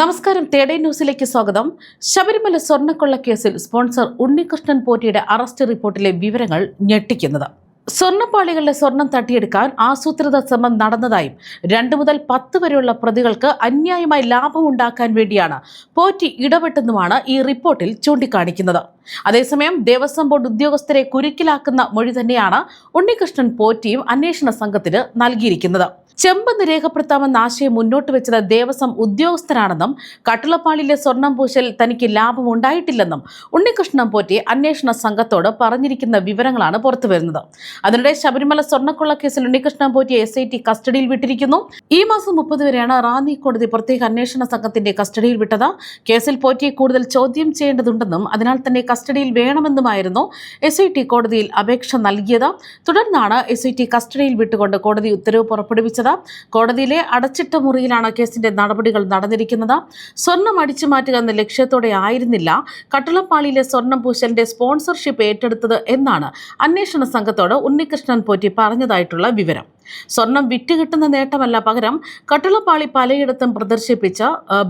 നമസ്കാരം തേടേ ന്യൂസിലേക്ക് സ്വാഗതം. ശബരിമല സ്വർണക്കൊള്ള കേസിൽ സ്പോൺസർ ഉണ്ണികൃഷ്ണൻ പോറ്റിയുടെ അറസ്റ്റ് റിപ്പോർട്ടിലെ വിവരങ്ങൾ ഞെട്ടിക്കുന്നത്. സ്വർണപ്പാളികളുടെ സ്വർണം തട്ടിയെടുക്കാൻ ആസൂത്രിത ശ്രമം നടന്നതായും രണ്ട് മുതൽ പത്ത് വരെയുള്ള പ്രതികൾക്ക് അന്യായമായി ലാഭം ഉണ്ടാക്കാൻ വേണ്ടിയാണ് പോറ്റി ഇടപെട്ടെന്നുമാണ് ഈ റിപ്പോർട്ടിൽ ചൂണ്ടിക്കാണിക്കുന്നത്. അതേസമയം ദേവസ്വം ബോർഡ് ഉദ്യോഗസ്ഥരെ കുരുക്കിലാക്കുന്ന മൊഴി തന്നെയാണ് ഉണ്ണികൃഷ്ണൻ പോറ്റിയും അന്വേഷണ സംഘത്തിന് നൽകിയിരിക്കുന്നത്. ചെമ്പെന്ന് രേഖപ്പെടുത്താമെന്ന ആശയം മുന്നോട്ട് വെച്ചത് ദേവസ്വം ഉദ്യോഗസ്ഥരാണെന്നും കട്ടിളപ്പാളിലെ സ്വർണം പൂശൽ തനിക്ക് ലാഭം ഉണ്ടായിട്ടില്ലെന്നും ഉണ്ണികൃഷ്ണൻ പോറ്റി അന്വേഷണ സംഘത്തോട് പറഞ്ഞിരിക്കുന്ന വിവരങ്ങളാണ് പുറത്തുവരുന്നത്. അതിനിടെ ശബരിമല സ്വർണക്കൊള്ള കേസിൽ Unnikrishnan Potti S I T കസ്റ്റഡിയിൽ വിട്ടിരിക്കുന്നു. ഈ മാസം മുപ്പത് വരെയാണ് റാന്നി കോടതി പ്രത്യേക അന്വേഷണ സംഘത്തിന്റെ കസ്റ്റഡിയിൽ വിട്ടത്. കേസിൽ പോറ്റിയെ കൂടുതൽ ചോദ്യം ചെയ്യേണ്ടതുണ്ടെന്നും അതിനാൽ തന്നെ കസ്റ്റഡിയിൽ വേണമെന്നുമായിരുന്നു എസ് ഐ ടി കോടതിയിൽ അപേക്ഷ നൽകിയത്. തുടർന്നാണ് എസ് ഐ ടി കസ്റ്റഡിയിൽ വിട്ടുകൊണ്ട് കോടതി ഉത്തരവ് പുറപ്പെടുവിച്ചത്. കോടതിയിലെ അടച്ചിട്ട മുറിയിലാണ് കേസിന്റെ നടപടികൾ നടന്നിരിക്കുന്നത്. സ്വർണം അടിച്ചു മാറ്റുക എന്ന ലക്ഷ്യത്തോടെ ആയിരുന്നില്ല. കട്ടളപ്പാളിയിലെ സ്വർണം പൂശലിന്റെ സ്പോൺസർഷിപ്പ് ഏറ്റെടുത്തത് എന്നാണ് അന്വേഷണ സംഘത്തോട് ഉണ്ണികൃഷ്ണൻ പോറ്റി പറഞ്ഞതായിട്ടുള്ള വിവരം. സ്വർണം വിറ്റുകിട്ടുന്ന നേട്ടമല്ല പകരം കട്ടിളപ്പാളി പലയിടത്തും പ്രദർശിപ്പിച്ച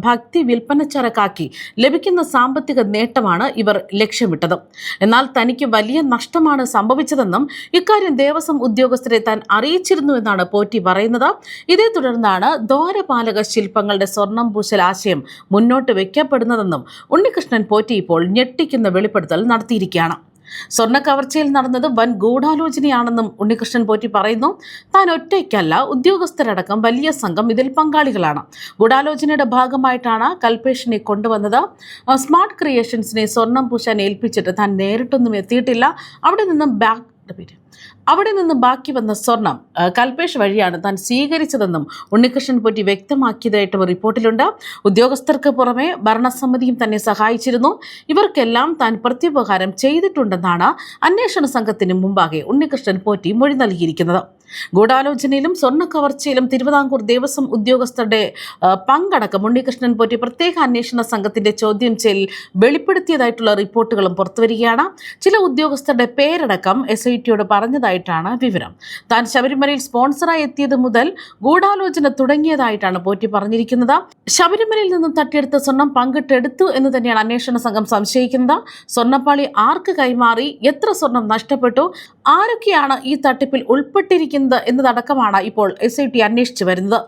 ഭക്തി വിൽപ്പനച്ചരക്കാക്കി ലഭിക്കുന്ന സാമ്പത്തിക നേട്ടമാണ് ഇവർ ലക്ഷ്യമിട്ടത്. എന്നാൽ തനിക്ക് വലിയ നഷ്ടമാണ് സംഭവിച്ചതെന്നും ഇക്കാര്യം ദേവസ്വം ഉദ്യോഗസ്ഥരെ താൻ അറിയിച്ചിരുന്നുവെന്നാണ് പോറ്റി പറയുന്നത്. ഇതേ തുടർന്നാണ് ദ്വാരപാലക ശില്പങ്ങളുടെ സ്വർണം പൂശൽ ആശയം മുന്നോട്ട് വയ്ക്കപ്പെടുന്നതെന്നും ഉണ്ണികൃഷ്ണൻ പോറ്റി ഇപ്പോൾ ഞെട്ടിക്കുന്ന വെളിപ്പെടുത്തൽ നടത്തിയിരിക്കുകയാണ്. സ്വർണ കവർച്ചയിൽ നടന്നത് വൻ ഗൂഢാലോചനയാണെന്നും ഉണ്ണികൃഷ്ണൻ പോറ്റി പറയുന്നു. താൻ ഒറ്റയ്ക്കല്ല ഉദ്യോഗസ്ഥരടക്കം വലിയ സംഘം ഇതിൽ പങ്കാളികളാണ്. ഗൂഢാലോചനയുടെ ഭാഗമായിട്ടാണ് കൽപേഷിനെ കൊണ്ടുവന്നത്. സ്മാർട്ട് ക്രിയേഷൻസിനെ സ്വർണം പൂശാൻ ഏൽപ്പിച്ചിട്ട് താൻ നേരിട്ടൊന്നും എത്തിയിട്ടില്ല. അവിടെ നിന്നും ബാക്ക് പേര് അവിടെ നിന്ന് ബാക്കി വന്ന സ്വർണം കൽപേഷ് വഴിയാണ് താൻ സ്വീകരിച്ചതെന്നും ഉണ്ണികൃഷ്ണൻ പൊറ്റി വ്യക്തമാക്കിയതായിട്ടും റിപ്പോർട്ടിലുണ്ട്. ഉദ്യോഗസ്ഥർക്ക് പുറമെ ഭരണസമിതിയും തന്നെ സഹായിച്ചിരുന്നു. ഇവർക്കെല്ലാം താൻ പ്രത്യുപകാരം ചെയ്തിട്ടുണ്ടെന്നാണ് അന്വേഷണ സംഘത്തിന് മുമ്പാകെ ഉണ്ണികൃഷ്ണൻ പോറ്റി മൊഴി നൽകിയിരിക്കുന്നത്. ഗൂഢാലോചനയിലും സ്വർണ കവർച്ചയിലും തിരുവിതാംകൂർ ദേവസ്വം ഉദ്യോഗസ്ഥരുടെ പങ്കടക്കം. ഉണ്ണികൃഷ്ണൻ പോറ്റി പ്രത്യേക അന്വേഷണ സംഘത്തിന്റെ ചോദ്യം ചെയ്യൽ വെളിപ്പെടുത്തിയതായിട്ടുള്ള റിപ്പോർട്ടുകളും പുറത്തുവരികയാണ്. ചില ഉദ്യോഗസ്ഥരുടെ പേരടക്കം എസ് ഐ ടിയോട് പറഞ്ഞതായിട്ടാണ് വിവരം. താൻ ശബരിമലയിൽ സ്പോൺസറായി എത്തിയത് മുതൽ ഗൂഢാലോചന തുടങ്ങിയതായിട്ടാണ് പോറ്റി പറഞ്ഞിരിക്കുന്നത്. ശബരിമലയിൽ നിന്നും തട്ടിയെടുത്ത സ്വർണം പങ്കിട്ടെടുത്തു എന്ന് തന്നെയാണ് അന്വേഷണ സംഘം സംശയിക്കുന്നത്. സ്വർണപ്പാളി ആർക്ക് കൈമാറി? എത്ര സ്വർണം നഷ്ടപ്പെട്ടു? ആരൊക്കെയാണ് ഈ തട്ടിപ്പിൽ ഉൾപ്പെട്ടിരിക്കുന്നത്? എന്നതടക്കമാണ് ഇപ്പോൾ എസ് ഐ ടി അന്വേഷിച്ചു വരുന്നത്.